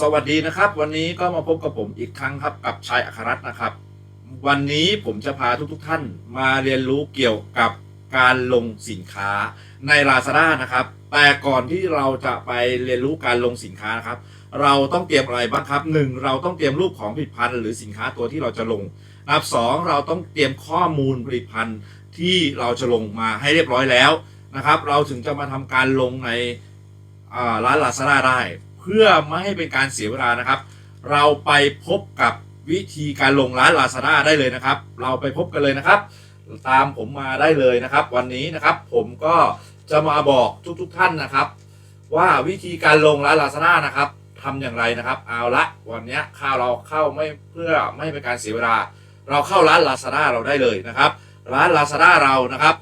สวัสดีนะครับ วันนี้ก็มาพบกับผมอีกครั้งครับกับชายอัครรัตน์นะครับ วันนี้ผมจะพาทุกๆท่านมาเรียนรู้เกี่ยวกับการลงสินค้าใน Lazada นะครับ แต่ก่อนที่เราจะไปเรียนรู้การลงสินค้านะครับ เราต้องเตรียมอะไรบ้างครับหนึ่งเราต้องเตรียมรูปของผลิตภัณฑ์หรือสินค้าตัวที่เราจะลงรับสองเราต้องเตรียมข้อมูลผลิตภัณฑ์ที่เราจะลงมาให้เรียบร้อยแล้วนะครับ เราถึงจะมาทำการลงในร้าน Lazada ได้ พื่อไม่ให้เป็นการเสียเวลานะครับ เราไปพบกับวิธีการลงร้าน Lazada ได้เลยนะครับ เราไปพบกันเลยนะครับ ตามผมมาได้เลยนะครับ วันนี้นะครับผมก็จะมาบอกทุกๆทท่านนะครับ ว่าวิธีการลงร้าน Lazada นะครับทำอย่างไรนะครับ เอาละวันเนี้ยข้าวเราเข้าไม่เพื่อไม่เป็นการเสียเวลา เราเข้าร้าน Lazada เราได้เลยนะครับ ร้าน Lazada เรานะครับ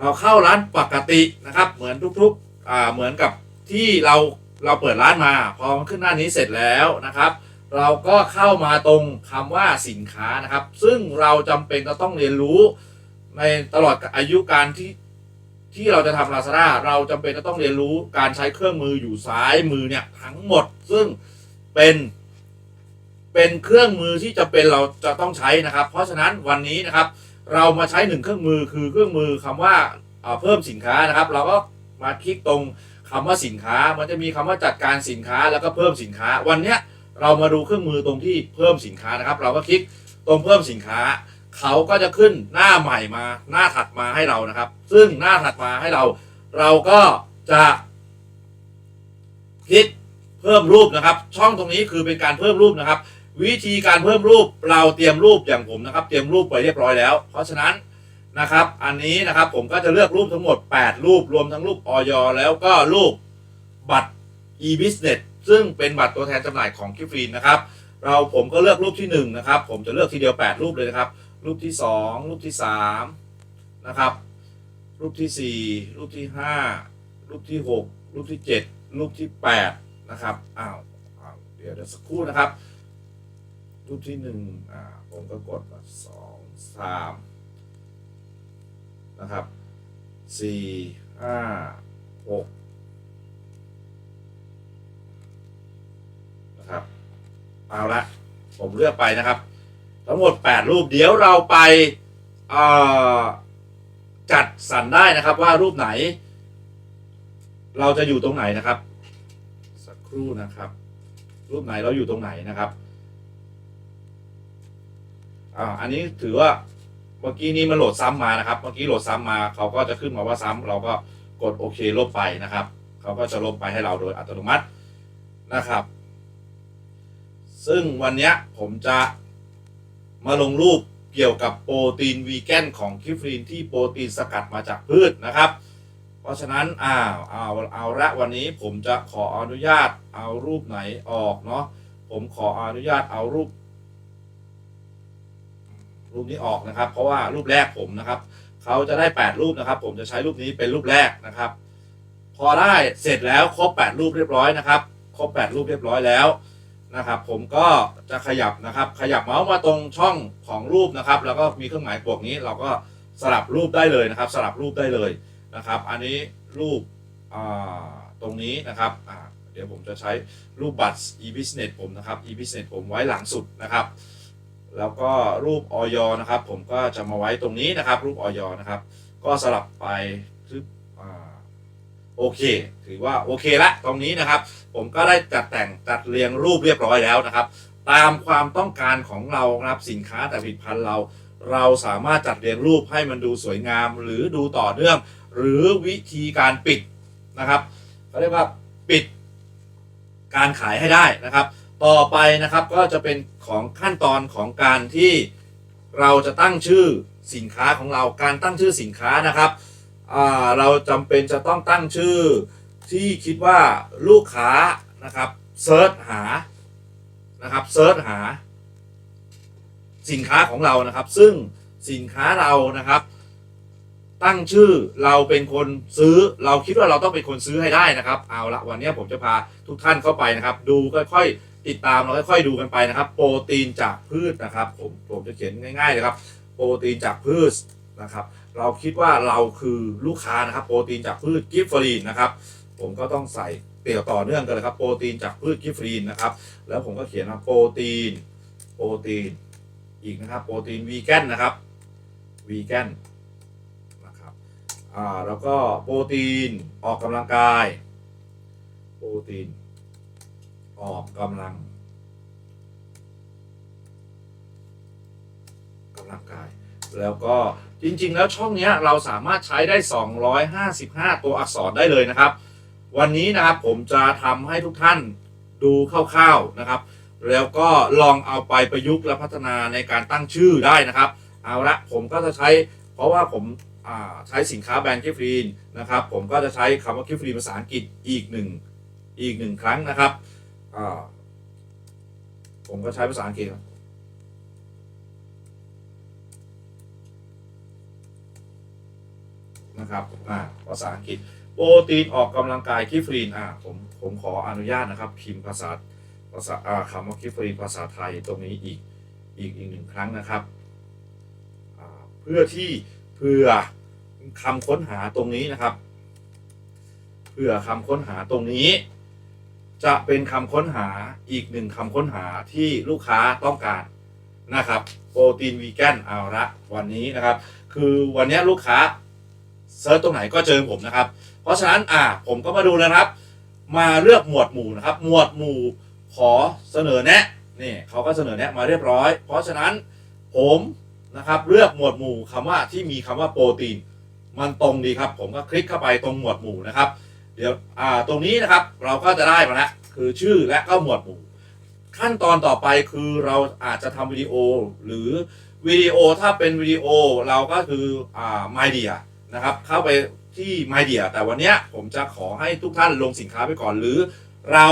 เราเข้าร้านปกตินะครับ เหมือนทุกๆอ่าเหมือนกับที่เรา เราเปิดร้านมา พอมันขึ้นหน้านี้เสร็จแล้วนะครับ เราก็เข้ามาตรงคำว่าสินค้านะครับ ซึ่งเราจำเป็นจะต้องเรียนรู้ในตลอดอายุการที่ที่เราจะทำ Lazada เราจำเป็นจะต้องเรียนรู้การใช้เครื่องมืออยู่ซ้ายมือเนี่ยทั้งหมด ซึ่งเป็นเป็นเครื่องมือที่จะเป็นเราจะต้องใช้นะครับ เพราะฉะนั้นวันนี้นะครับ เรามาใช้หนึ่งเครื่องมือคือเครื่องมือคำว่าเพิ่มสินค้านะครับ เราก็มาคลิกตรง คำว่าสินค้ามันจะมีคำว่าจัดการสินค้าแล้วก็เพิ่มสินค้า วันเนี้ยเรามาดูเครื่องมือตรงที่เพิ่มสินค้านะครับ เราก็คลิกตรงเพิ่มสินค้า เขาก็จะขึ้นหน้าใหม่มาหน้าถัดมาให้เรานะครับ ซึ่งหน้าถัดมาให้เรา เราก็จะคลิกเพิ่มรูปนะครับ ช่องตรงนี้คือเป็นการเพิ่มรูปนะครับ วิธีการเพิ่มรูปเราเตรียมรูปอย่างผมนะครับ เตรียมรูปไปเรียบร้อยแล้ว เพราะฉะนั้น นะครับ อันนี้นะครับผมก็จะเลือกรูปทั้งหมด 8 รูปรวมทั้งรูปออยแล้วก็รูปบัตร e-business ซึ่งเป็นบัตรตัวแทนจำหน่ายของคิฟรีนนะครับ เราผมก็เลือกรูปที่1นะครับ ผมจะเลือกทีเดียว 8 รูปเลยนะครับ รูปที่ 2 รูปที่3นะครับรูปที่ 4 รูปที่ 5 รูปที่ 6 รูปที่ 7 รูปที่ 8 นะครับอ้าวเดี๋ยวเดี๋ยวสักครู่นะครับ รูปที่หนึ่งอ่าผมก็กดมาสองสาม นะครับสี่ห้าหกนะครับเอาละผมเลือกไปนะครับ ทั้งหมด 8 รูปเดี๋ยวเราไปจัดสรรได้นะครับว่ารูปไหน เราจะอยู่ตรงไหนนะครับ สักครู่นะครับ รูปไหนเราอยู่ตรงไหนนะครับอ่าอันนี้ถือว่า เมื่อกี้นี้มันโหลดซ้ำมานะครับ เมื่อกี้โหลดซ้ำมาเขาก็จะขึ้นมาว่าซ้ำเราก็กดโอเคลบไปนะครับ เขาก็จะลบไปให้เราโดยอัตโนมัตินะครับ ซึ่งวันนี้ผมจะมาลงรูปเกี่ยวกับโปรตีนวีแกนของคิฟรีนที่โปรตีนสกัดมาจากพืชนะครับ เพราะฉะนั้นอ้าวเอาเอาละวันนี้ผมจะขออนุญาตเอารูปไหนออกเนาะผมขออนุญาตเอารูป รูปนี้ออกนะครับ เพราะว่ารูปแรกผมนะครับเขาจะได้ 8 รูปนะครับ ผมจะใช้รูปนี้เป็นรูปแรกนะครับ พอได้เสร็จแล้วครบ 8 รูปเรียบร้อยนะครับ ครบ 8 รูปเรียบร้อยแล้วนะครับ ผมก็จะขยับนะครับ ขยับเมาส์มาตรงช่องของรูปนะครับ แล้วก็มีเครื่องหมายบวกนี้ เราก็สลับรูปได้เลยนะครับ สลับรูปได้เลยนะครับ อันนี้รูปตรงนี้นะครับเดี๋ยวผมจะใช้รูปบัตร e-business ผมนะครับ e-business ผมไว้หลังสุดนะครับ แล้วก็รูปออยนะครับ ผมก็จะมาไว้ตรงนี้นะครับ รูปออยนะครับ ก็สลับไปทึบโอเค ถือว่าโอเคละตรงนี้นะครับ ผมก็ได้จัดแต่งจัดเรียงรูปเรียบร้อยแล้วนะครับ ตามความต้องการของเรานะครับสินค้าแต่ผลิตภัณฑ์เรา เราสามารถจัดเรียงรูปให้มันดูสวยงาม หรือดูต่อเนื่อง หรือวิธีการปิดนะครับเขาเรียกว่าปิดการขายให้ได้นะครับ ต่อไปนะครับก็จะเป็น ของขั้นตอนของการที่เราจะตั้งชื่อสินค้าของเราการตั้งชื่อสินค้านะครับเราจำเป็นจะต้องตั้งชื่อที่คิดว่าลูกค้านะครับเซิร์ชหานะครับเซิร์ชหา สินค้าของเรานะครับ ซึ่งสินค้าเรานะครับ ตั้งชื่อเราเป็นคนซื้อ เราคิดว่าเราต้องเป็นคนซื้อให้ได้นะครับ เอาละวันนี้ผมจะพาทุกท่านเข้าไปนะครับ ดูค่อยๆ ติดตามเราค่อยๆดูกันไปนะครับ โปรตีนจากพืชนะครับ ผมผมจะเขียนง่ายๆเลยครับ โปรตีนจากพืชนะครับ เราคิดว่าเราคือลูกค้านะครับ โปรตีนจากพืชกิฟฟรีนนะครับ ผมก็ต้องใส่เตี่ยวต่อเนื่องกันเลยครับ โปรตีนจากพืชกิฟฟรีนนะครับ แล้วผมก็เขียนว่าโปรตีน โปรตีนอีกนะครับ โปรตีนวีแกนนะครับวีแกนนะครับอ่าแล้วก็โปรตีนออกกำลังกาย โปรตีน ออกกำลังกำลังกาย แล้วก็จริง ๆ แล้วช่องนี้เราสามารถใช้ได้ 255 ตัวอักษรได้เลยนะครับ วันนี้นะครับผมจะทำให้ทุกท่านดูคร่าวๆนะครับ แล้วก็ลองเอาไปประยุกต์และพัฒนาในการตั้งชื่อได้นะครับ เอาละผมก็จะใช้เพราะว่าผมาใช้สินค้าแบรนด์กิฟรีนนะครับ ผมก็จะใช้คำว่ากิฟรีนภาษาอังกฤษอีกหนึ่งอีกหนึ่งครั้งนะครับ อ่าผมก็ใช้ภาษาอังกฤษนะครับอ่าภาษาอังกฤษโปรตีนออกกำลังกายคิฟรีนอ่าผมผมขออนุญาตนะครับ พิมพ์ภาษาภาษาอ่าคำว่าคิฟรีนภาษาไทยตรงนี้อีกอีกอีกหนึ่งครั้งนะครับเพื่อที่เพื่อคำค้นหาตรงนี้นะครับ เพื่อคำค้นหาตรงนี้ จะเป็นคำค้นหาอีกหนึ่งคำค้นหาที่ลูกค้าต้องการนะครับโปรตีนวีแกนเอาละวันนี้นะครับ คือวันนี้ลูกค้าเซิร์ชตรงไหนก็เจอผมนะครับ เพราะฉะนั้นอ่าผมก็มาดูนะครับ มาเลือกหมวดหมู่นะครับ หมวดหมู่ขอเสนอแนะนี่เขาก็เสนอแนะมาเรียบร้อย เพราะฉะนั้นผมนะครับเลือกหมวดหมู่คำว่าที่มีคำว่าโปรตีน มันตรงดีครับ ผมก็คลิกเข้าไปตรงหมวดหมู่นะครับ เดี๋ยวอ่าตรงนี้นะครับเราก็จะได้มาแล้วคือชื่อและก็หมวดหมู่ ขั้นตอนต่อไปคือเราอาจจะทำวิดีโอ หรือวิดีโอถ้าเป็นวิดีโอเราก็คืออ่า My Dia นะครับเข้าไปที่ My Dia แต่วันนี้ผมจะขอให้ทุกท่านลงสินค้าไปก่อน หรือเรา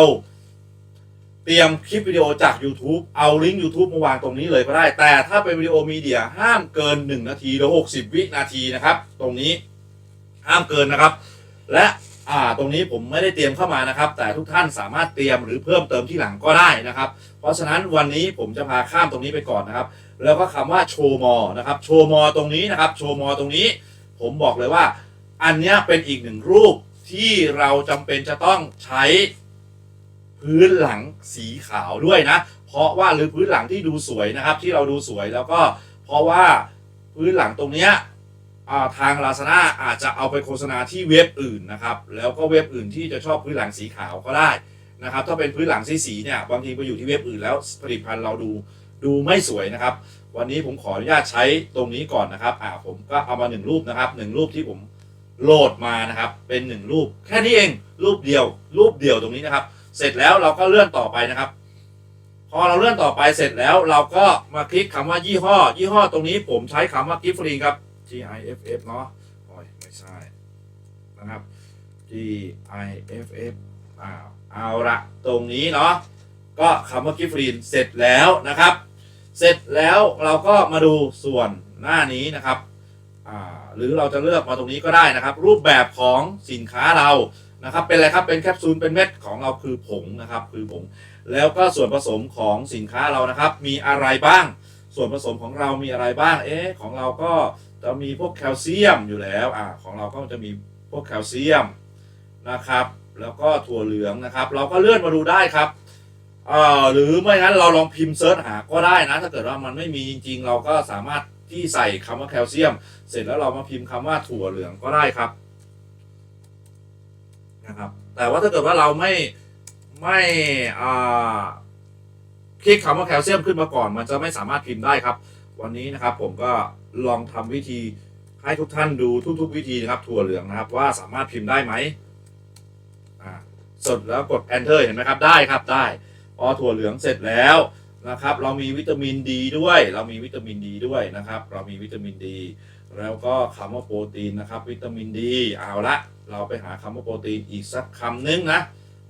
เตรียมคลิปวิดีโอจาก YouTube เอาลิงก์ YouTube มาวางตรงนี้เลยก็ได้ แต่ถ้าเป็นวิดีโอมีเดียห้ามเกิน 1 นาทีหรือ 60 วินาทีนะครับ ตรงนี้ห้ามเกินนะครับ และ อ่าตรงนี้ผมไม่ได้เตรียมเข้ามานะครับ แต่ทุกท่านสามารถเตรียมหรือเพิ่มเติมที่หลังก็ได้นะครับ เพราะฉะนั้นวันนี้ผมจะพาข้ามตรงนี้ไปก่อนนะครับ แล้วก็คำว่าโชว์มอนะครับโชว์มอตรงนี้นะครับโชว์มอตรงนี้ ผมบอกเลยว่า อันนี้เป็นอีกหนึ่งรูปที่เราจำเป็นจะต้องใช้พื้นหลังสีขาวด้วยนะ เพราะว่าหรือพื้นหลังที่ดูสวยนะครับ ที่เราดูสวยแล้วก็เพราะว่าพื้นหลังตรงเนี้ย ทาง Lazada อาจจะเอาไปโฆษณาที่เว็บอื่นนะครับ แล้วก็เว็บอื่นที่จะชอบพื้นหลังสีขาวก็ได้นะครับ ถ้าเป็นพื้นหลังสีสีเนี่ยบางทีไปอยู่ที่เว็บอื่นแล้วผลิตภัณฑ์เราดูดูไม่สวยนะครับ วันนี้ผมขออนุญาตใช้ตรงนี้ก่อนนะครับอ่าผมก็เอามาหนึ่งรูปนะครับหนึ่งรูปที่ผมโหลดมานะครับเป็นหนึ่งรูป แค่นี้เองรูปเดียว รูปเดียวตรงนี้นะครับ เสร็จแล้วเราก็เลื่อนต่อไปนะครับ พอเราเลื่อนต่อไปเสร็จแล้วเราก็มาคลิกคำว่ายี่ห้อ ยี่ห้อตรงนี้ผมใช้คำว่า gift free ครับ G I F F เนาะโอ้ยไม่ใช่นะครับ G I F F อ้าวเอาละตรงนี้เนาะก็คำว่า gift free เสร็จแล้วนะครับ เสร็จแล้วเราก็มาดูส่วนหน้านี้นะครับหรือเราจะเลือกมาตรงนี้ก็ได้นะครับ รูปแบบของสินค้าเรานะครับ เป็นอะไรครับเป็นแคปซูลเป็นเม็ดของเราคือผงนะครับ คือผงแล้วก็ส่วนผสมของสินค้าเรานะครับ มีอะไรบ้าง ส่วนผสมของเรามีอะไรบ้างเอ๊ะของเราก็ จะมีพวกแคลเซียมอยู่แล้วอ่าของเราก็จะมีพวกแคลเซียมนะครับ แล้วก็ถั่วเหลืองนะครับ เราก็เลื่อนมาดูได้ครับเอ่อหรือไม่งั้นเราลองพิมพ์เซิร์ชหาก็ได้นะ ถ้าเกิดว่ามันไม่มีจริง ๆ เราก็สามารถที่ใส่คำว่าแคลเซียม เสร็จแล้วเรามาพิมพ์คำว่าถั่วเหลืองก็ได้ครับนะครับแต่ว่าถ้าเกิดว่าเราไม่ไม่อ่าคลิกคำว่าแคลเซียมขึ้นมาก่อน มันจะไม่สามารถพิมพ์ได้ครับ วันนี้นะครับผมก็ ลองทำวิธีให้ทุกท่านดูทุก ๆ วิธีนะครับถั่วเหลืองนะครับว่าสามารถพิมพ์ได้ไหมอ่าสดแล้วกด enter เห็นไหมครับได้ครับได้ พอถั่วเหลืองเสร็จแล้วนะครับ เรามีวิตามินดีด้วย เรามีวิตามินดีด้วยนะครับ เรามีวิตามินดี แล้วก็คำว่าโปรตีนนะครับ วิตามินดีเอาละเราไปหาคำว่าโปรตีนอีกสักคำนึงนะ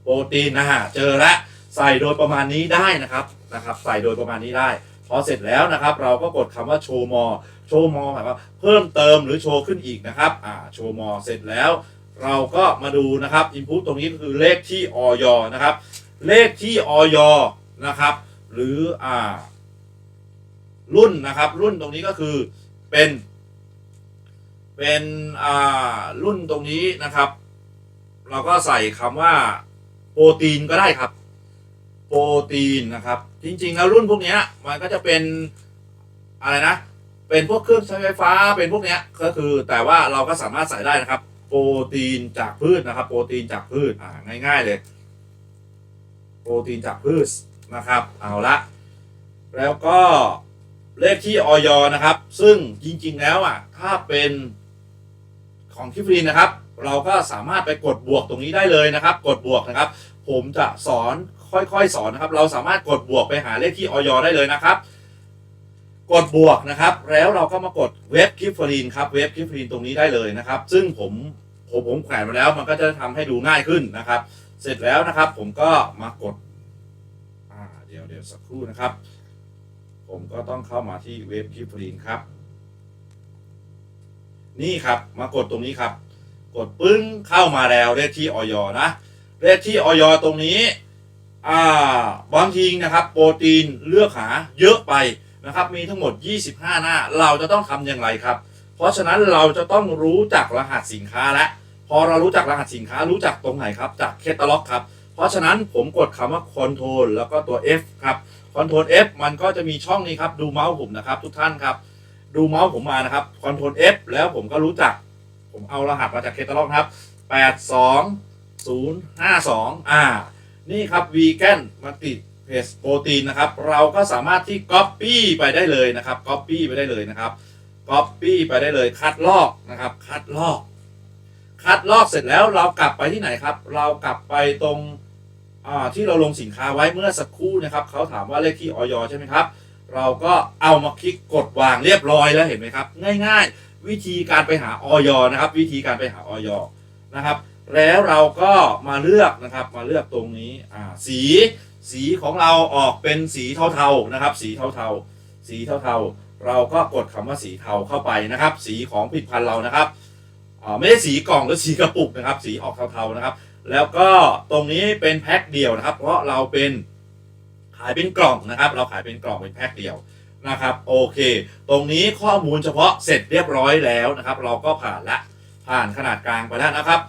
โปรตีนนะฮะเจอละใส่โดยประมาณนี้ได้นะครับนะครับ ใส่โดยประมาณนี้ได้ พอเสร็จแล้วนะครับ เราก็กดคำว่าโชว์มอ โชว์มอหมายว่าเพิ่มเติมหรือโชว์ขึ้นอีกนะครับอ่าโชว์มอเสร็จแล้ว เราก็มาดูนะครับ input ตตรงนี้ก็คือเลขที่ออยนะครับ เลขที่ออยนะครับ หรืออ่า รุ่นนะครับ รุ่นตรงนี้ก็คือเป็นเป็นอ่ารุ่นตรงนี้นะครับ เราก็ใส่คำว่าโปรตีนก็ได้ครับ โปรตีนนะครับ จริงๆแล้วรุ่นพวกนี้มันก็จะเป็นอะไรนะ เป็นพวกเครื่องใช้ไฟฟ้าเป็นพวกเนี้ยก็คือแต่ว่าเราก็สามารถใส่ได้นะครับ โปรตีนจากพืชนะครับ โปรตีนจากพืชอ่าง่ายๆเลย โปรตีนจากพืชนะครับ เอาละแล้วก็เลขที่ออยนะครับ ซึ่งจริงๆแล้วอะถ้าเป็นของคิฟรีนะครับ เราก็สามารถไปกดบวกตรงนี้ได้เลยนะครับ กดบวกนะครับ ผมจะสอนค่อยๆ สอนนะครับ เราสามารถกดบวกไปหาเลขที่ออยได้เลยนะครับ กดบวกนะครับ แล้วเราก็มากดเว็บคิฟรีนครับเว็บคิฟรีนตรงนี้ได้เลยนะครับ ซึ่งผมผมผมแขวนมาแล้วมันก็จะทำให้ดูง่ายขึ้นนะครับ เสร็จแล้วนะครับ ผมก็มากดอ่าเดี๋ยวเดี๋ยวสักครู่นะครับ ผมก็ต้องเข้ามาที่เว็บคิฟรีนครับ นี่ครับมากดตรงนี้ครับ กดปึ้งเข้ามาแล้วเลขที่ออยนะเลขที่ออยตรงนี้อ่าบางทีนะครับ โปรตีนเลือกหาเยอะไป นะครับมีทั้งหมด 25 หน้า เราจะต้องทำอย่างไรครับ เพราะฉะนั้นเราจะต้องรู้จักรหัสสินค้าและ พอเรารู้จักรหัสสินค้ารู้จักตรงไหนครับ จากเคตตาล็อกครับ เพราะฉะนั้นผมกดคำว่า Control แล้วก็ตัว F ครับ Control F มันก็จะมีช่องนี้ครับ ดูเมาส์ผมนะครับ ทุกท่านครับ ดูเมาส์ผมมานะครับ Control F แล้วผมก็รู้จัก ผมเอารหัสมาจากเคตาล็อกครับ 82052 อ่า นี่ครับ Vegan มาติด เพจโปรตีนนะครับ เราก็สามารถที่ Copy ไปได้เลยนะครับ Copy ไปได้เลยนะครับ Copy ไปได้เลยคัดลอกนะครับ คัดลอก คัดลอกเสร็จแล้วเรากลับไปที่ไหนครับ เรากลับไปตรงที่เราลงสินค้าไว้เมื่อสักครู่นะครับเขาถามว่าเลขที่ออยใช่ไหมครับ เราก็เอามาคลิกกดวางเรียบร้อยแล้วเห็นไหมครับ ง่าย ๆ วิธีการไปหาออยนะครับ วิธีการไปหาออยนะครับ แล้วเราก็มาเลือกนะครับมาเลือกตรงนี้สี สีของเราออกเป็นสีเทาๆนะครับ สีเทาๆสีเทาๆเราก็กดคำว่าสีเทาเข้าไปนะครับ สีของผลิตภัณฑ์เรานะครับไม่ใช่สีกล่องหรือสีกระปุกนะครับ สีออกเทาๆนะครับ แล้วก็ตรงนี้เป็นแพ็คเดียวนะครับ เพราะเราเป็นขายเป็นกล่องนะครับ เราขายเป็นกล่องเป็นแพ็คเดียวนะครับโอเค ตรงนี้ข้อมูลเฉพาะเสร็จเรียบร้อยแล้วนะครับ เราก็ผ่านละผ่านขนาดกลางไปแล้วนะครับ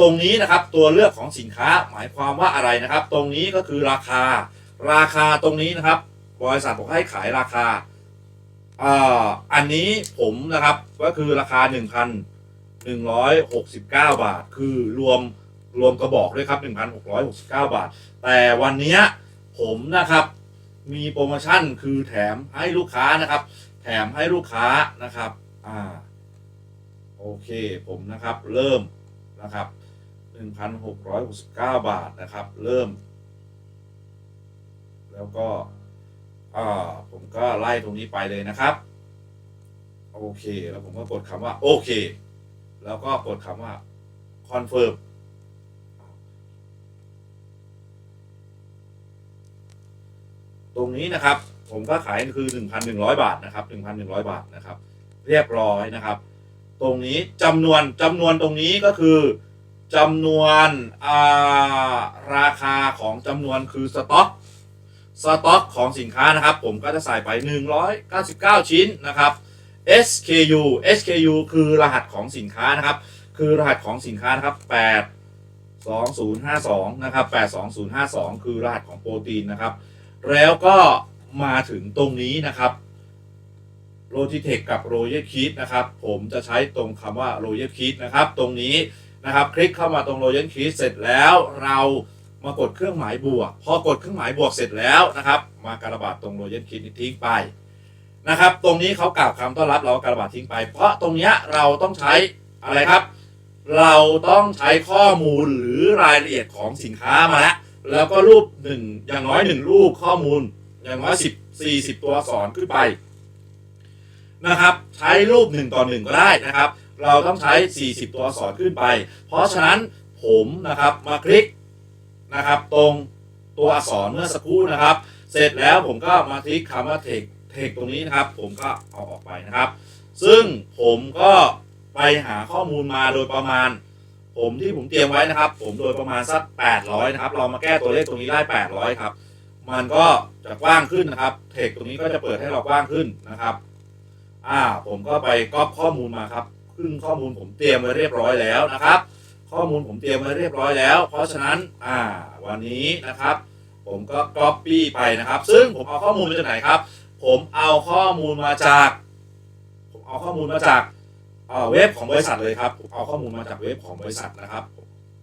ตรงนี้นะครับตัวเลือกของสินค้าหมายความว่าอะไรนะครับ ตรงนี้ก็คือราคา ราคาตรงนี้นะครับบริษัทบอกให้ขายราคาอันนี้ผมนะครับก็คือราคา 1,169 บาท คือรวมรวมกระบอกด้วยครับ 1,669 บาท แต่วันนี้ผมนะครับมีโปรโมชั่นคือแถมให้ลูกค้านะครับ แถมให้ลูกค้านะครับอ่าโอเคผมนะครับเริ่ม นะครับ 1,669 บาทนะครับ เริ่ม แล้วก็ผมก็ไล่ตรงนี้ไปเลยนะครับ โอเค แล้วผมก็กดคำว่า โอเค แล้วก็กดคำว่า confirm ตรงนี้นะครับ ผมก็ขายคือ 1,100 บาทนะครับ 1,100 บาทนะครับ เรียบร้อยนะครับ ตรงนี้จำนวนจำนวนตรงนี้ก็คือจำนวนาราคาของจำนวนคือสต็อกสต็อกของสินค้านะครับ ผมก็จะใส่ไป 199 ชิ้นนะครับ SKU SKU คือรหัสของสินค้านะครับ คือรหัสของสินค้านะครับ 8 2052 นะครับ 82052 คือรหัสของโปรตีนนะครับ แล้วก็มาถึงตรงนี้นะครับ โ o จิเทคกับโรเยคีดนะครับผมจะใช้ตรงคำว่าโรเยคีดนะครับตรงนี้นะครับคลิกเข้ามาตรงโรเยคีดเสร็จแล้วเรามากดเครื่องหมายบวก พอกดเครื่องหมายบวกเสร็จแล้วนะครับ มากระบาดตรงโรเย k คีดทิ้งไปนะครับ ตรงนี้เขากล่าวคำต้อนรับเรากระบาดทิ้งไป เพราะตรงเนี้ยเราต้องใช้อะไรครับ เราต้องใช้ข้อมูลหรือรายละเอียดของสินค้ามาแล้วแล้วก็รูปหนึ่งอย่างน้อยหนึ่งรูปข้อมูล อย่างน้อยสิบสี่สิบตัวอักษรขึ้นไป นะครับ ใช้รูปหนึ่งต่อหนึ่งก็ได้นะครับ เราต้องใช้ 40 ตัวอักษรขึ้นไป เพราะฉะนั้นผมนะครับมาคลิกนะครับ ตรงตัวอักษรเมื่อสักครู่นะครับ เสร็จแล้วผมก็มาคลิกคำว่าเทคเทคตรงนี้นะครับ ผมก็เอาออกไปนะครับ ซึ่งผมก็ไปหาข้อมูลมาโดยประมาณ ผมที่ผมเตรียมไว้นะครับ ผมโดยประมาณสัก 800 นะครับ เรามาแก้ตัวเลขตรงนี้ได้ 800 ครับ มันก็จะกว้างขึ้นนะครับ เทคตรงนี้ก็จะเปิดให้เรากว้างขึ้นนะครับ อ่าผมก็ไปก๊อปข้อมูลมาครับขึ้นข้อมูลผมเตรียมไว้เรียบร้อยแล้วนะครับ ข้อมูลผมเตรียมไว้เรียบร้อยแล้ว เพราะฉะนั้นอ่าวันนี้นะครับ ผมก็ copy ไปนะครับ ซึ่งผมเอาข้อมูลมาจากไหนครับ ผมเอาข้อมูลมาจาก ผมเอาข้อมูลมาจากเว็บของบริษัทเลยครับผมเอาข้อมูลมาจากเว็บของบริษัทนะครับ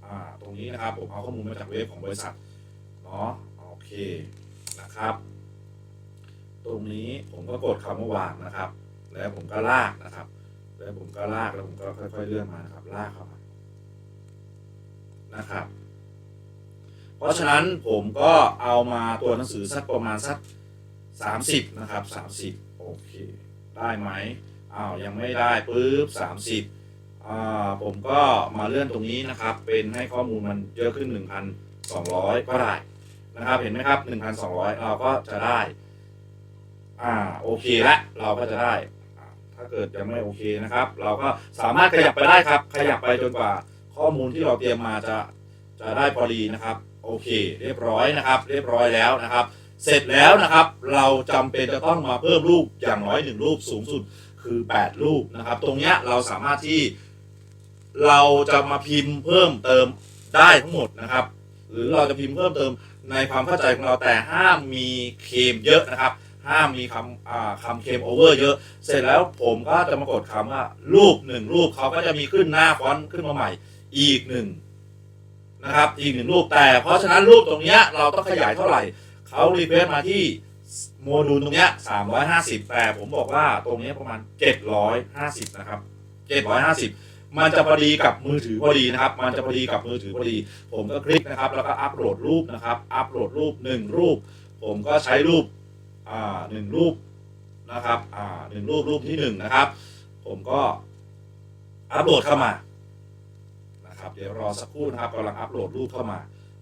อ่าตรงนี้นะครับผมเอาข้อมูลมาจากเว็บของบริษัทเนาะโอเคนะครับ ตรงนี้ผมก็กดคำว่าวางนะครับ แล้วผมก็ลากนะครับ แล้วผมก็ลากแล้วผมก็ค่อย ๆ เลื่อนมานะครับ ลากเข้ามานะครับ เพราะฉะนั้นผมก็เอามาตัวหนังสือสักประมาณสักสามสิบนะครับสามสิบโอเคได้ไหมอ้าวยังไม่ได้ปุ๊บสามสิบอ่าผมก็มาเลื่อนตรงนี้นะครับ เป็นให้ข้อมูลมันเยอะขึ้น1,200ก็ได้นะครับเห็นไหมครับ1,200เราก็จะได้ อ่าโอเคละเราก็จะได้อ่า ถ้าเกิดยังไม่โอเคนะครับ เราก็สามารถขยับไปได้ครับ ขยับไปจนกว่า ข้อมูลที่เราเตรียมมาจะจะได้พอดีนะครับ โอเค เรียบร้อยนะครับ เรียบร้อยแล้วนะครับ เสร็จแล้วนะครับ เราจำเป็นจะต้องมาเพิ่มรูปอย่างน้อยหนึ่งรูปสูงสุดคือ 8 รูปนะครับ ตรงเนี้ยเราสามารถที่เราจะมาพิมพ์เพิ่มเติมได้ทั้งหมดนะครับ หรือเราจะพิมพ์เพิ่มเติมในความเข้าใจของเราแต่ห้ามมีเคมเยอะนะครับ ห้ามมีคำอ่าคำเคมโอเวอร์เยอะ เสร็จแล้วผมก็จะมากดคำว่ารูปหนึ่งรูปเขาก็จะมีขึ้นหน้าฟอนต์ขึ้นมาใหม่อีกหนึ่งนะครับอีกหนึ่งรูปแต่ เพราะฉะนั้นรูปตรงเนี้ยเราต้องขยายเท่าไหร่เขารีเควสมาที่โมดูลตรงเนี้ย350 แต่ผมบอกว่าตรงเนี้ยประมาณ 750 นะครับ 750 มันจะพอดีกับมือถือพอดีนะครับ มันจะพอดีกับมือถือพอดี ผมก็คลิกนะครับ แล้วก็อัปโหลดรูปนะครับ อัปโหลดรูปหนึ่งรูป ผมก็ใช้รูป หนึ่งรูปนะครับหนึ่งรูปรูปที่หนึ่งนะครับ ผมก็อัปโหลดเข้ามานะครับ เดี๋ยวรอสักครู่นะครับกำลังอัปโหลดรูปเข้ามา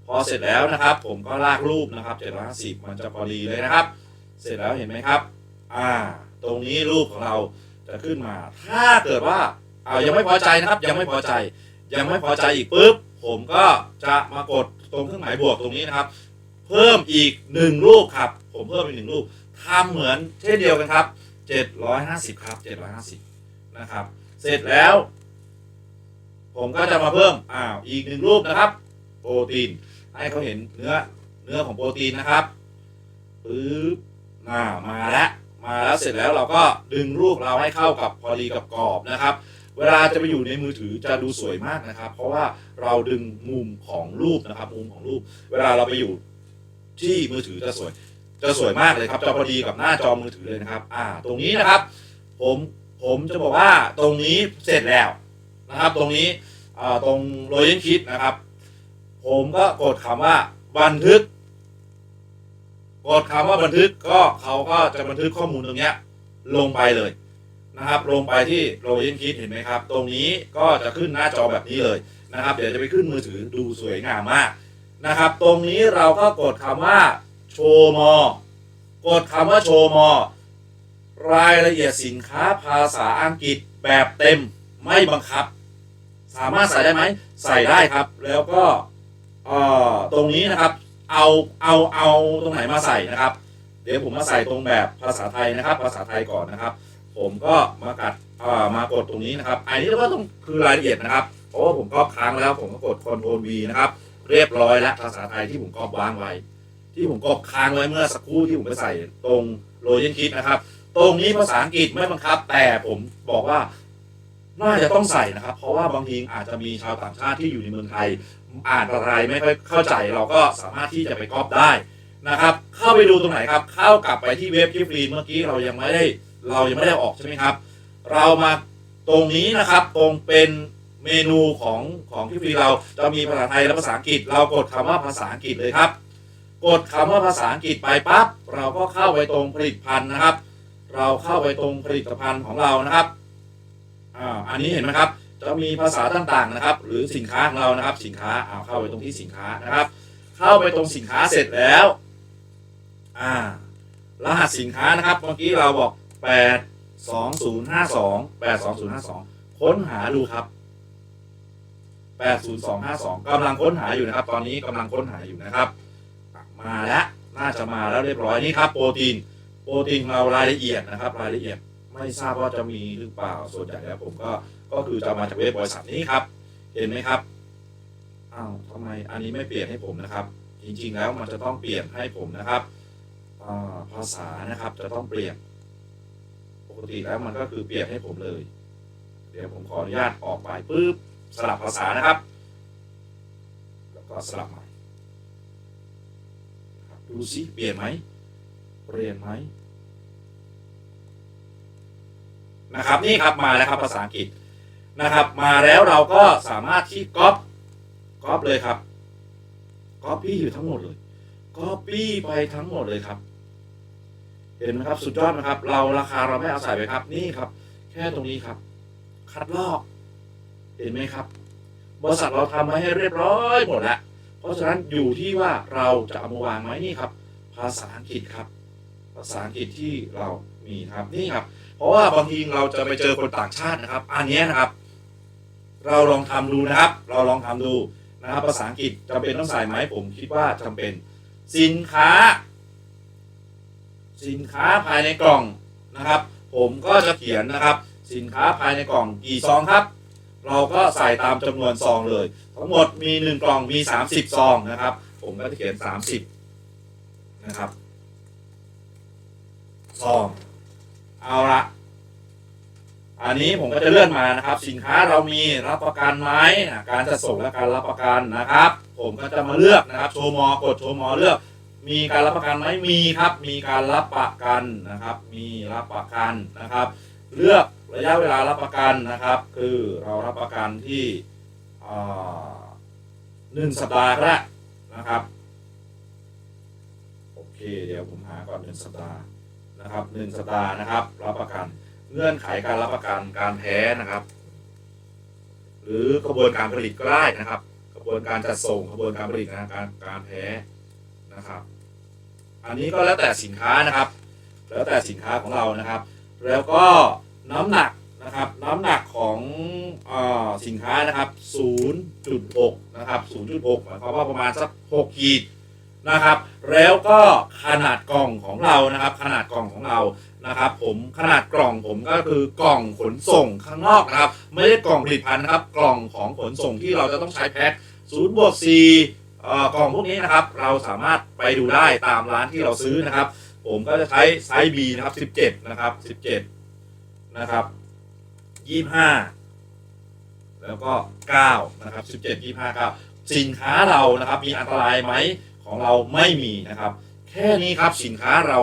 พอเสร็จแล้วนะครับ ผมก็ลากรูปนะครับ 750 มันจะพอดีเลยนะครับ เสร็จแล้วเห็นไหมครับ อ่า ตรงนี้รูปของเราจะขึ้นมา ถ้าเกิดว่าอ่ายังไม่พอใจนะครับ ยังไม่พอใจ ยังไม่พอใจอีกปุ๊บ ผมก็จะมากดตรงเครื่องหมายบวกตรงนี้นะครับ เพิ่มอีกหนึ่งรูปครับ ผมเพิ่มอีกหนึ่งรูปทำเหมือนเช่นเดียวกันครับ 750 ครับ 750 นะครับ เสร็จแล้ว ผมก็จะมาเพิ่มอ้าวอีกหนึ่งรูปนะครับ โปรตีน ให้เขาเห็นเนื้อเนื้อของโปรตีนนะครับปึ๊บอ่ามาแล้วมาแล้วเสร็จแล้วเราก็ดึงรูปเราให้เข้ากับพอดีกับกรอบนะครับ เวลาจะไปอยู่ในมือถือจะดูสวยมากนะครับ เพราะว่าเราดึงมุมของรูปนะครับ มุมของรูป เวลาเราไปอยู่ที่มือถือจะสวย จะสวยมากเลยครับจะพอดีกับหน้าจอมือถือเลยนะครับ อ่า ตรงนี้นะครับ ผมผมจะบอกว่าตรงนี้เสร็จแล้วนะครับ ตรงนี้อ่าตรงโรยนคิดนะครับ ผมก็กดคำว่าบันทึก กดคำว่าบันทึกก็เขาก็จะบันทึกข้อมูลตรงเนี้ยลงไปเลยนะครับ ลงไปที่โรยนคิดเห็นไหมครับ ตรงนี้ก็จะขึ้นหน้าจอแบบนี้เลยนะครับ เดี๋ยวจะไปขึ้นมือถือดูสวยงามมากนะครับ ตรงนี้เราก็กดคำว่า ชว์มอกดคำว่าโชว์มอ รายละเอียดสินค้าภาษาอังกฤษแบบเต็มไม่บังคับ สามารถใส่ได้ไหมใส่ได้ครับ แล้วก็ตรงนี้นะครับ เอาเอาเอาตรงไหนมาใส่นะครับ เดี๋ยวผมมาใส่ตรงแบบภาษาไทยนะครับ ภาษาไทยก่อนนะครับ ผมก็มากัดมากดตรงนี้นะครับอันนี้เรียกว่าต้องคือรายละเอียดนะครับเพราะว่าผมก็ค้างแล้วผมก็กด Ctrl V นะครับ เรียบร้อยแล้วภาษาไทยที่ผมก็วางไว้ ที่ผมก็ค้างไว้เมื่อสักครู่ที่ผมไปใส่ตรงโรยนคิดนะครับ ตรงนี้ภาษาอังกฤษไม่บังคับ แต่ผมบอกว่าน่าจะต้องใส่นะครับ เพราะว่าบางทีอาจจะมีชาวต่างชาติที่อยู่ในเมืองไทย อ่านอะไรไม่ค่อยเข้าใจเราก็สามารถที่จะไปก๊อปได้นะครับ เข้าไปดูตรงไหนครับ เข้ากลับไปที่เว็บที่ฟรีเมื่อกี้เรายังไม่ได้เรายังไม่ได้ออกใช่ไหมครับ เรามาตรงนี้นะครับตรงเป็นเมนูของของที่ฟรีเราจะมีภาษาไทยและภาษาอังกฤษ เรากดคำว่าภาษาอังกฤษเลยครับ กดคำว่าภาษาอังกฤษไปปั๊บเราก็เข้าไปตรงผลิตภัณฑ์นะครับ เราเข้าไปตรงผลิตภัณฑ์ของเรานะครับอ่าอันนี้เห็นไหมครับจะมีภาษาต่างๆนะครับ หรือสินค้าของเรานะครับ สินค้าเอาเข้าไปตรงที่สินค้านะครับ เข้าไปตรงสินค้าเสร็จแล้วอ่ารหัสสินค้านะครับเมื่อกี้เราบอกแปดสองศูนย์ห้าสองแปดสองศูนย์ห้าสองค้นหาดูครับแปดศูนย์สองห้าสองกำลังค้นหาอยู่นะครับ ตอนนี้กำลังค้นหาอยู่นะครับ มาแล้วน่าจะมาแล้วเรียบร้อยนี่ครับโปรตีนโปรตีนเรารายละเอียดนะครับ รายละเอียดไม่ทราบว่าจะมีหรือเปล่าส่วนใหญ่แล้วผมก็ก็คือจะมาจากเว็บบริษัทนี้ครับ เห็นไหมครับอ้าวทำไมอันนี้ไม่เปลี่ยนให้ผมนะครับ จริงๆแล้วมันจะต้องเปลี่ยนให้ผมนะครับภาษานะครับจะต้องเปลี่ยนปกติแล้วมันก็คือเปลี่ยนให้ผมเลย เดี๋ยวผมขออนุญาตออกไปปุ๊บสลับภาษานะครับ แล้วก็สลับใหม่ ดูซิเปลี่ยนไหมเปลี่ยนไหมนะครับนี่ครับมาแล้วครับภาษาอังกฤษนะครับ มาแล้วเราก็สามารถที่ก๊อปก๊อปเลยครับก๊อปปี้อยู่ทั้งหมดเลยก๊อปปี้ไปทั้งหมดเลยครับ เห็นไหมครับสุดยอดนะครับ เราราคาเราไม่เอาใส่ไปครับนี่ครับ แค่ตรงนี้ครับ คัดลอก เห็นไหมครับ บริษัทเราทำไว้ให้เรียบร้อยหมดแล้ว เพราะฉะนั้นอยู่ที่ว่าเราจะเอามาวางไหมนี่ครับ ภาษาอังกฤษครับ ภาษาอังกฤษที่เรามีครับนี่ครับ เพราะว่าบางทีเราจะไปเจอคนต่างชาตินะครับ อันนี้นะครับ เราลองทำดูนะครับ เราลองทำดูนะครับภาษาอังกฤษจำเป็นต้องใส่ไหมผมคิดว่าจำเป็นสินค้า สินค้าภายในกล่องนะครับ ผมก็จะเขียนนะครับ สินค้าภายในกล่องกี่ซองครับ เราก็ใส่ตามจำนวนซองเลย ทั้งหมดมีหนึ่งกล่องมี 30 ซองนะครับ ผมก็จะเขียน 30 นะครับซองเอาละอันนี้ผมก็จะเลื่อนมานะครับ สินค้าเรามีรับประกันไหมนะการจะส่งและการรับประกันนะครับ ผมก็จะมาเลือกนะครับ โชว์มอกดโชว์มอเลือก มีการรับประกันไหมมีครับ มีการรับประกันนะครับ มีรับประกันนะครับ เลือก ระยะเวลารับประกันนะครับ คือเรารับประกันที่หนึ่งสัปดาห์ก็ได้นะครับโอเคเดี๋ยวผมหาก่อนหนึ่งสัปดาห์นะครับหนึ่งสัปดาห์นะครับ รับประกันเงื่อนไขการรับประกันการแพ้นะครับ หรือกระบวนการผลิตก็ได้นะครับ กระบวนการจัดส่งกระบวนการผลิตนะการการแพ้นะครับ อันนี้ก็แล้วแต่สินค้านะครับ แล้วแต่สินค้าของเรานะครับ แล้วก็ น้ำหนักนะครับน้ำหนักของอสินค้านะครับ 0.6 นะครับ 0.6 หมายความว่าประมาณสัก 6 ขีดนะครับ แล้วก็ขนาดกล่องของเรานะครับ ขนาดกล่องของเรานะครับ ผมขนาดกล่องผมก็คือกล่องขนส่งข้างนอกนะครับ ไม่ได้กล่องผลิตภัณฑ์นะครับ กล่องของขนส่งที่เราจะต้องใช้แพ็ค0บวก4กล่องพวกนี้นะครับ เราสามารถไปดูได้ตามร้านที่เราซื้อนะครับ ผมก็จะใช้ไซส์ B นะครับ 17 นะครับ 17 นะครับ25แล้วก็9นะครับ17 25 9สินค้าเรานะครับมีอันตรายไหมของเราไม่มีนะครับ แค่นี้ครับสินค้าเรา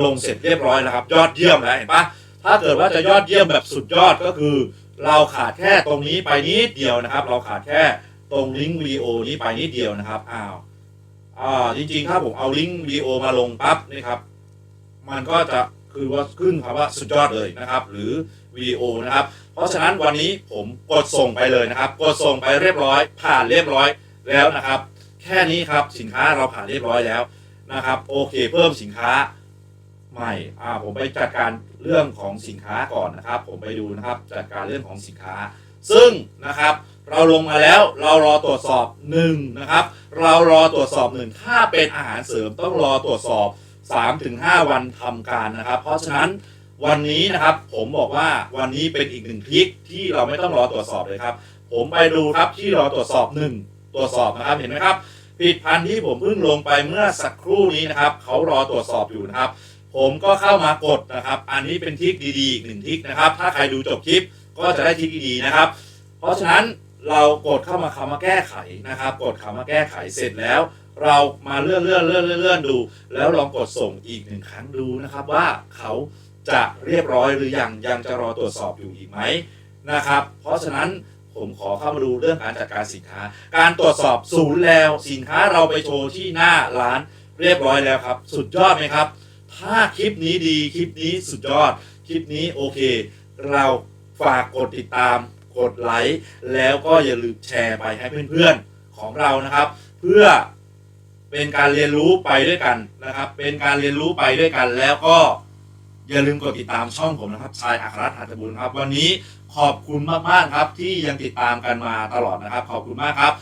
ลงเสร็จเรียบร้อยแล้วครับยอดเยี่ยมแล้วเห็นปะถ้าเกิดว่าจะยอดเยี่ยมแบบสุดยอดก็คือ เราขาดแค่ตรงนี้ไปนิดเดียวนะครับ เราขาดแค่ตรงลิงก์วิดีโอนี้ไปนิดเดียวนะครับอ้าวอ่าจริงๆ ถ้าผมเอาลิงก์วิดีโอมาลงปั๊บนี่ครับ มันก็จะ คือว่าขึ้นคำว่าสุดยอดเลยนะครับ หรือวิดีโอนะครับ เพราะฉะนั้นวันนี้ผมกดส่งไปเลยนะครับ กดส่งไปเรียบร้อย ผ่านเรียบร้อยแล้วนะครับ แค่นี้ครับสินค้าเราผ่านเรียบร้อยแล้วนะครับ โอเค เพิ่มสินค้าใหม่อ่าผมไปจัดการเรื่องของสินค้าก่อนนะครับ ผมไปดูนะครับจัดการเรื่องของสินค้า ซึ่งนะครับเราลงมาแล้วเรารอตรวจสอบหนึ่งนะครับ เรารอตรวจสอบหนึ่งถ้าเป็นอาหารเสริมต้องรอตรวจสอบ 3-5 วันทำการนะครับ เพราะฉะนั้นวันนี้นะครับผมบอกว่าวันนี้เป็นอีกหนึ่งคลิกที่เราไม่ต้องรอตรวจสอบเลยครับ ผมไปดูครับที่รอตรวจสอบหนึ่งตรวจสอบนะครับเห็นไหมครับผลิตภัณฑ์ที่ผมเพิ่งลงไปเมื่อสักครู่นี้นะครับเขารอตรวจสอบอยู่นะครับ ผมก็เข้ามากดนะครับ อันนี้เป็นทริคดีๆอีกหนึ่งทริคนะครับ ถ้าใครดูจบคลิปก็จะได้ทริคดีๆนะครับ เพราะฉะนั้นเรากดเข้ามาคำว่าแก้ไขนะครับ กดคำว่าแก้ไขเสร็จแล้ว เรามาเลื่อนเลื่อนเลื่อนเลื่อนเลื่อนดู แล้วลองกดส่งอีกหนึ่งครั้งดูนะครับว่าเขาจะเรียบร้อยหรือยังยังจะรอตรวจสอบอยู่อีกไหมนะครับ เพราะฉะนั้นผมขอเข้ามาดูเรื่องการจัดการสินค้า การตรวจสอบศูนย์แล้วสินค้าเราไปโชว์ที่หน้าร้านเรียบร้อยแล้วครับ สุดยอดไหมครับ ถ้าคลิปนี้ดีคลิปนี้สุดยอด คลิปนี้โอเค เราฝากกดติดตาม กดไลค์แล้วก็อย่าลืมแชร์ไปให้เพื่อนๆของเรานะครับ เพื่อ เป็นการเรียนรู้ไปด้วยกันนะครับ เป็นการเรียนรู้ไปด้วยกัน แล้วก็อย่าลืมกดติดตามช่องผมนะครับทรายอัครรัตน์หัตถบุญครับ วันนี้ขอบคุณมากๆครับที่ยังติดตามกันมาตลอดนะครับ ขอบคุณมากครับ